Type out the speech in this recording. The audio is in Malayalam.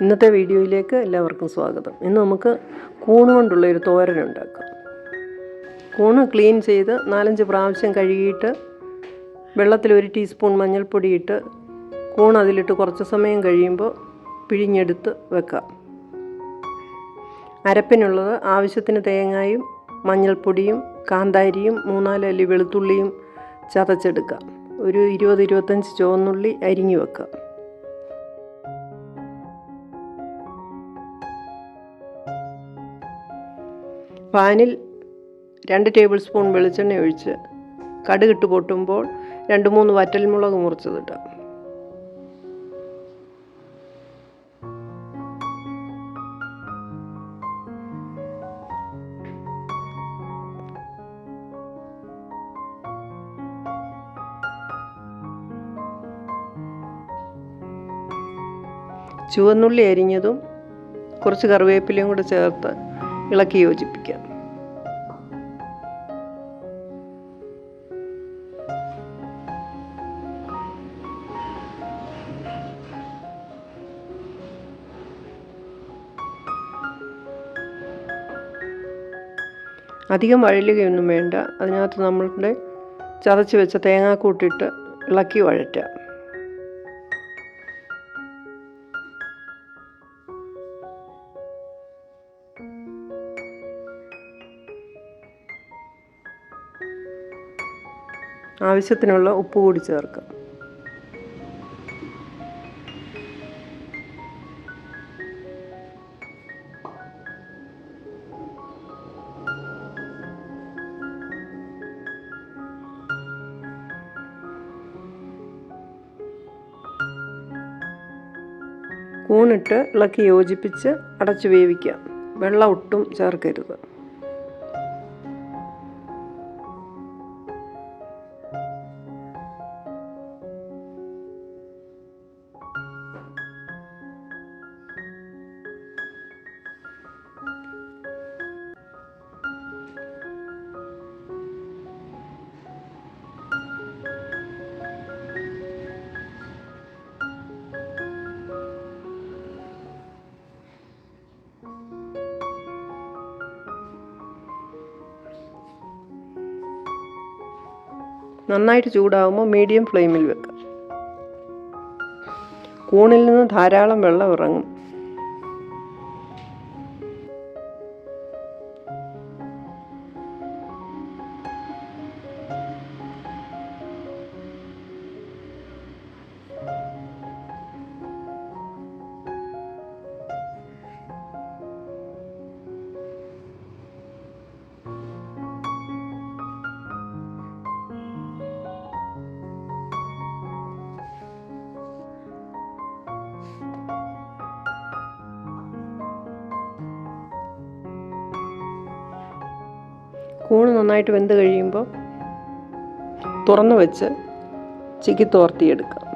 ഇന്നത്തെ വീഡിയോയിലേക്ക് എല്ലാവർക്കും സ്വാഗതം. ഇന്ന് നമുക്ക് കൂണ് കൊണ്ടുള്ള ഒരു തോരൻ ഉണ്ടാക്കാം. കൂണ് ക്ലീൻ ചെയ്ത് നാലഞ്ച് പ്രാവശ്യം കഴുകിയിട്ട് വെള്ളത്തിൽ ഒരു ടീസ്പൂൺ മഞ്ഞൾപ്പൊടി ഇട്ട് കൂൺ അതിലിട്ട് കുറച്ച് സമയം കഴിയുമ്പോൾ പിഴിഞ്ഞെടുത്ത് വെക്കാം. അരപ്പിനുള്ളത് ആവശ്യത്തിന് തേങ്ങായും മഞ്ഞൾപ്പൊടിയും കാന്താരിയും മൂന്നാൽ അല്ലി വെളുത്തുള്ളിയും ചതച്ചെടുക്കാം. ഒരു ഇരുപത് ഇരുപത്തഞ്ച് ചുവന്നുള്ളി അരിഞ്ഞു വെക്കാം. പാനിൽ രണ്ട് ടേബിൾ സ്പൂൺ വെളിച്ചെണ്ണ ഒഴിച്ച് കടുകിട്ട് പൊട്ടുമ്പോൾ രണ്ട് മൂന്ന് വറ്റൽമുളക് മുറിച്ചതിട്ട്. ചുവന്നുള്ളി അരിഞ്ഞതും കുറച്ച് കറിവേപ്പിലയും കൂടെ ചേർത്ത് ഇളക്കി യോജിപ്പിക്കാം. അധികം വഴലുകയൊന്നും വേണ്ട. അതിനകത്ത് നമ്മളുടെ ചതച്ച് വെച്ച തേങ്ങാക്കൂട്ടിട്ട് ഇളക്കി വഴറ്റാം ആവശ്യത്തിനുള്ള ഉപ്പ് കൂടി ചേർക്കുക കൂണിട്ട് ഇളക്കി യോജിപ്പിച്ച് അടച്ചു വേവിക്കാം. വെള്ളം ഒട്ടും ചേർക്കരുത്. നന്നായിട്ട് ചൂടാകുമ്പോൾ മീഡിയം ഫ്ലെയിമിൽ വെക്കുക കൂണിൽ നിന്ന് ധാരാളം വെള്ളം ഇറങ്ങും. കൂണ് നന്നായിട്ട് വെന്ത് കഴിയുമ്പോൾ തുറന്നു വെച്ച് ചിക്കി തോർത്തിയെടുക്കാം.